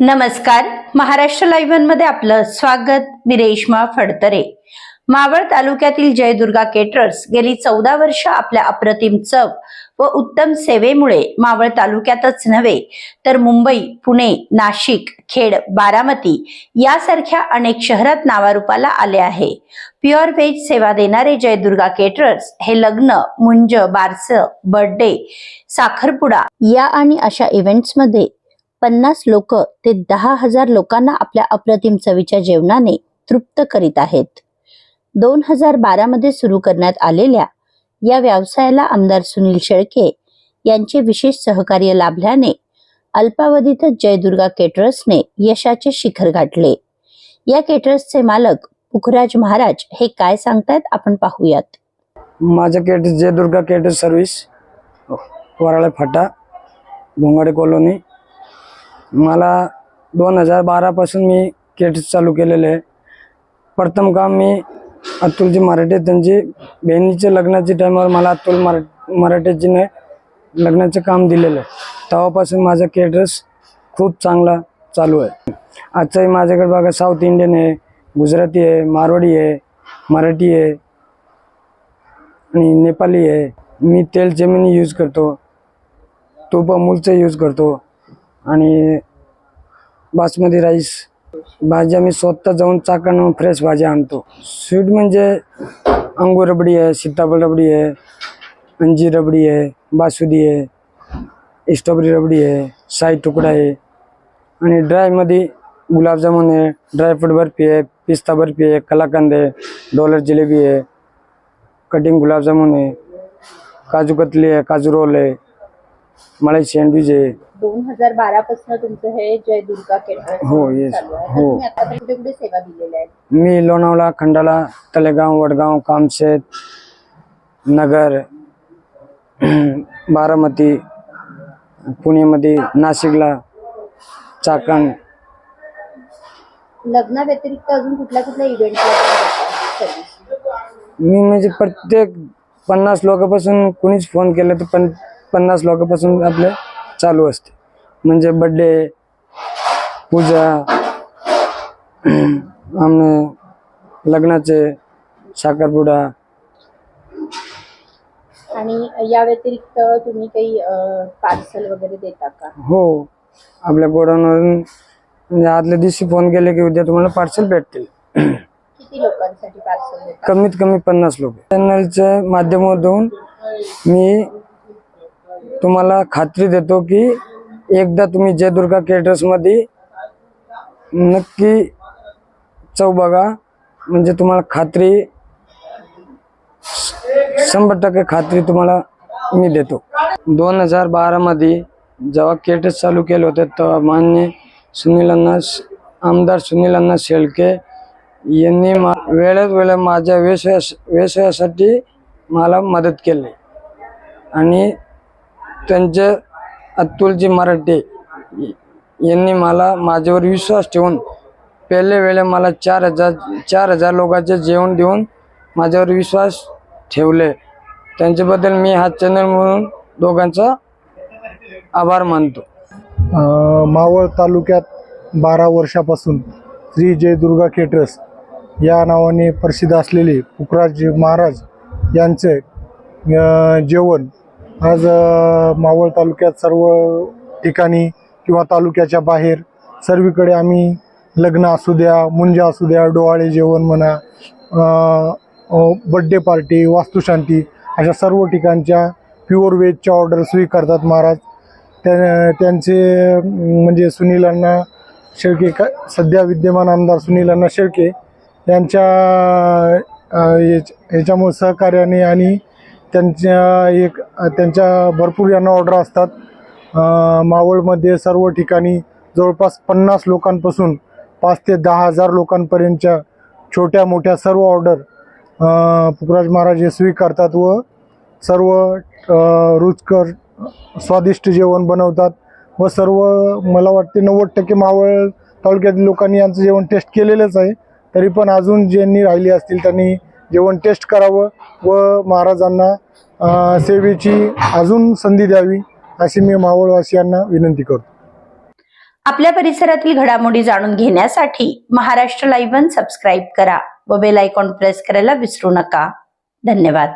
नमस्कार. महाराष्ट्र लाईव्हमध्ये आपलं स्वागत. मी रेश्मा फडतरे. मावळ तालुक्यातील जयदुर्गा केटरर्स गेली चौदा वर्ष आपल्या अप्रतिम चव व उत्तम सेवेमुळे मावळ तालुक्यातच नव्हे तर मुंबई पुणे नाशिक खेड बारामती यासारख्या अनेक शहरात नावारूपाला आले आहे. प्युअर व्हेज सेवा देणारे जयदुर्गा केटरर्स हे लग्न मुंज बारस बर्थडे साखरपुडा या आणि अशा इव्हेंट्समध्ये पन्नास लोक ते दहा हजार लोकांना आपल्या अप्रतिम चवीच्या जेवणाने तृप्त करीत आहेत. दोन हजार बारामध्ये सुरू करण्यात आलेल्या या व्यवसायाला आमदार सुनील शेळके यांचे विशेष सहकार्य लाभल्याने अल्पावधीतच जयदुर्गा केटरर्सने यशाचे शिखर गाठले. या केटरर्सचे मालक पुखराज महाराज हे काय सांगतायत आपण पाहूयात. माझं केट जयदुर्गा केटर सर्व्हिस वराळे फाटा भोंगाडे कॉलोनी मला दोन हजार बारापासून मी केट्स चालू केलेले आहे. प्रथम काम मी अतुलजी मराठे त्यांची बहिणीच्या लग्नाच्या टायमावर मला अतुल मरा मराठेजीने लग्नाचं काम दिलेलं आहे. तेव्हापासून माझा केटर्स खूप चांगला चालू आहे. आजचाही माझ्याकडे बघा साऊथ इंडियन आहे गुजराती आहे मारवाडी आहे मराठी आहे आणि नेपाली आहे. मी तेल जमिनी यूज करतो तूप अमूलचं यूज करतो. आणि बासमती राईस. भाज्या मी स्वतः जाऊन चाकण फ्रेश भाज्या आणतो. स्वीट म्हणजे अंगूर रबडी आहे सीताफळ रबडी आहे अंजीर रबडी आहे बासुदी आहे स्ट्रॉबेरी रबडी आहे साई तुकडा आहे. आणि ड्रायमध्ये गुलाबजामुन आहे ड्रायफ्रूट बर्फी आहे पिस्ता बर्फी आहे कलाकंद आहे डॉलर जिलेबी आहे कटिंग गुलाबजामुन आहे काजू कतली आहे काजू रोल आहे. मलाई सँडविच आहे. दोन हज़ार बारा पासून तुमचं हे जय दुर्गा हो, yes. चालू आहे. तर हो. आता कुठे कुठे सेवा दिलेल्या आहेत. मी लोणावळा खंडाला तलेगाव वडगाव कामशेत नगर बारामती पुण्यामध्ये नाशिकला चाकण. लग्ना व्यतिरिक्त अजून कुठल्या कुठल्या सर्व्हिस मी म्हणजे प्रत्येक पन्नास लोकांपासून कुणीच फ़ोन केला तर पण पन्नास लोकांपासून आपले चालू असते. म्हणजे बड्डे पूजा आमने लग्नाचे साखरपुडा. आणि या व्यतिरिक्त तुम्ही काही पार्सल वगैरे देता का? हो. आपल्या गोडाऊनवरून म्हणजे आदल्या दिवशी फोन केले की उद्या तुम्हाला पार्सल भेटतील. किती लोकांसाठी पार्सल देता? कमीत कमी पन्नास लोक. चॅनलच्या माध्यमातून मी तुम्हाला खात्री देतो की एकदा तुम्ही जयदुर्गा केटर्समध्ये नक्की चव बघा. म्हणजे तुम्हाला खात्री शंभर टक्के खात्री तुम्हाला मी देतो. दोन हजार बारामध्ये जेव्हा केटर्स चालू केले होते तेव्हा मान्य सुनील अण्णा आमदार सुनील अण्णा शेळके यांनी मा वेळेत वेळे माझ्या व्यवसायास व्यवसायासाठी मला मदत केली. आणि त्यांचे अतुलजी मराठे यांनी मला माझ्यावर विश्वास ठेवून पहिल्या वेळेला मला चार हजार चार हजार लोकांचे जेवण देऊन माझ्यावर विश्वास ठेवले. त्यांच्याबद्दल मी हा चॅनल म्हणून दोघांचा आभार मानतो. मावळ तालुक्यात बारा वर्षापासून श्री जय दुर्गा केटर्स या नावाने प्रसिद्ध असलेले पुखराज महाराज यांचे जेवण आज मावळ तालुक्यात सर्व ठिकाणी किंवा तालुक्याच्या बाहेर सर्वीकडे आम्ही लग्न असू द्या मुंजा असू द्या डोहाळे जेवण म्हणा बड्डे पार्टी वास्तुशांती अशा सर्व ठिकाणच्या प्युअर व्हेजच्या ऑर्डर स्वीकारतात महाराज. त्या त्यांचे म्हणजे सुनील अण्णा शेळके का सध्या विद्यमान आमदार सुनील अण्णा शेळके यांच्या याच्यामुळे सहकार्याने आणि त्यांच्या एक त्यांच्या भरपूर यांना ऑर्डर असतात. मावळमध्ये सर्व ठिकाणी जवळपास पन्नास लोकांपासून पाच ते दहा हजार लोकांपर्यंतच्या छोट्या मोठ्या सर्व ऑर्डर पुखराज महाराज हे स्वीकारतात व सर्व रुचकर स्वादिष्ट जेवण बनवतात व सर्व मला वाटते नव्वद टक्के मावळ तालुक्यातील लोकांनी यांचं जेवण टेस्ट केलेलंच आहे. तरी पण अजून ज्यांनी राहिली असतील त्यांनी जेवण टेस्ट करावं व महाराजांना सेवेची अजून संधी द्यावी अशी मी मावळवासियांना विनंती करतो. आपल्या परिसरातील घडामोडी जाणून घेण्यासाठी महाराष्ट्र लाईव्ह सबस्क्राईब करा व बेल आयकॉन प्रेस करायला विसरू नका. धन्यवाद.